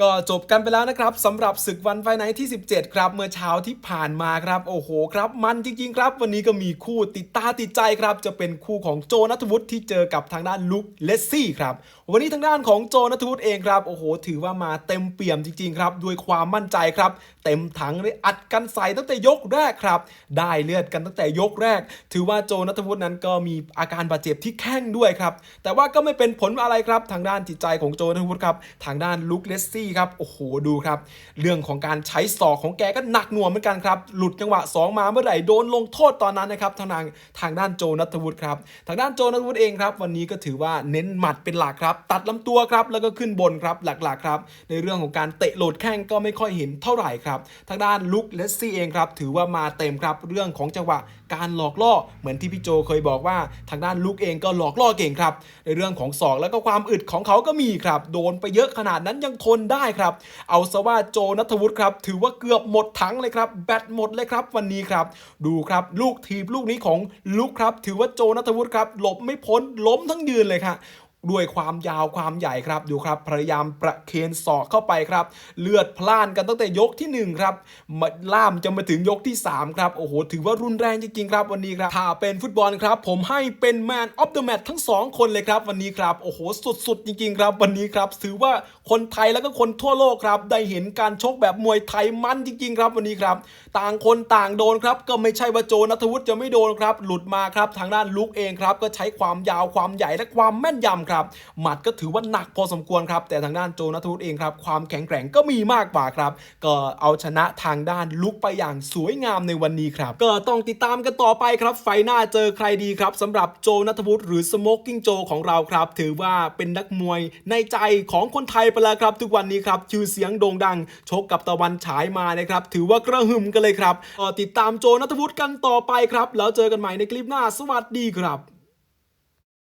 ก็จบกันไปแล้วนะครับสำหรับศึกวันไฟไนท์ที่ 17 ครับ เมื่อเช้าที่ผ่านมาครับ โอ้โหครับ มันจริง ๆ ครับ วันนี้ก็มีคู่ติดตาติดใจครับ จะเป็นคู่ของโจนัทวุฒิที่เจอกับทางด้านลุคเลสซี่ครับ วันนี้ทางด้านของโจนัทวุฒิเองครับ โอ้โห ถือว่ามาเต็มเปี่ยมจริง ๆ ครับ ด้วยความมั่นใจครับ เต็มถังเลยอัดกันใส่ตั้งแต่ยกแรกครับ ได้เลือดกันตั้งแต่ยกแรก ถือว่าโจนัทวุฒินั้นก็มีอาการบาดเจ็บที่แข้งด้วยครับ แต่ว่าก็ไม่เป็นผลอะไรครับ ทางด้านจิตใจของโจนัทวุฒิครับ ทางด้านลุคเลสซี่ครับ โอ้โห ดูครับ เรื่องของการใช้ศอกของแกก็หนักหน่วงเหมือนกันครับ หลุดจังหวะ 2 มาเมื่อไหร่โดนลงโทษตอนนั้นนะครับ ทางด้านทางด้านโจนัทวุฒิครับ ทางด้านโจนัทวุฒิเองครับ วันนี้ก็ถือว่าเน้นหมัดเป็นหลักครับ ตัดลำตัวครับ แล้วก็ขึ้นบนครับ หลักๆครับ ในเรื่องของการเตะโหลดแข้งก็ไม่ค่อยเห็นเท่าไหร่ครับ ทางด้านลุคเลสซี่เองครับ ถือว่ามาเต็มครับ เรื่องของจังหวะการหลอกล่อ เหมือนที่พี่โจเคยบอกว่า ทางด้านลุคเองก็หลอกล่อเก่งครับ ในเรื่องของศอกแล้วก็ความอึดของเขาก็มีครับ โดนไปเยอะขนาดนั้นยังทนได้ครับ เอาซะว่าโจนัทวุฒิครับถือว่าเกือบหมดถังเลยครับแบตหมดเลยครับวันนี้ครับ ดูครับลูกทีบลูกนี้ของลุกครับ ถือว่าโจนัทวุฒิครับหลบไม่พ้นล้มทั้งยืนเลยค่ะ ด้วยความยาวความใหญ่ครับดูครับพยายามประเคนศอกเข้าไปครับ เลือดพล่านกันตั้งแต่ยกที่1ครับมาล่ามจะมาถึงยกที่ 3 ครับ โอ้โห ถือว่ารุนแรงจริงๆครับวันนี้ครับ ถ้าเป็นฟุตบอลครับ ผมให้เป็นแมนออฟเดอะแมตทั้ง 2 คนเลยครับ วันนี้ครับ โอ้โห สุดๆ จริงๆ ครับวันนี้ครับ ถือว่าคนไทยแล้วก็คนทั่วโลกครับ ได้เห็นการชกแบบมวยไทยมันจริงๆ ครับวันนี้ครับ ต่างคนต่างโดนครับก็ไม่ใช่ว่าโจนัทวุฒิจะไม่โดนครับหลุดมาครับทางด้านลุกเองครับก็ใช้ความยาวความใหญ่และความแม่นยำครับหมัดก็ถือว่าหนักพอสมควรครับ แต่ทางด้านโจนัทวุฒิเองครับความแข็งแกร่งก็มีมากกว่าครับก็เอาชนะทางด้านลุกไปอย่างสวยงามในวันนี้ครับ ก็ต้องติดตามกันต่อไปครับ ไฟหน้าเจอใครดีครับสำหรับโจนัทวุฒิหรือสโมกกิ้งโจของเราครับ ถือว่าเป็นนักมวยในใจของคนไทยไปแล้วครับ ทุกวันนี้ครับชื่อเสียงโด่งดัง ชกกับตะวันฉายมานะครับ ถือว่ากระหึ่มกันเลยครับก็ติดตามโจนัทวุฒิกันต่อไปครับ แล้วเจอกันใหม่ในคลิปหน้า สวัสดีครับ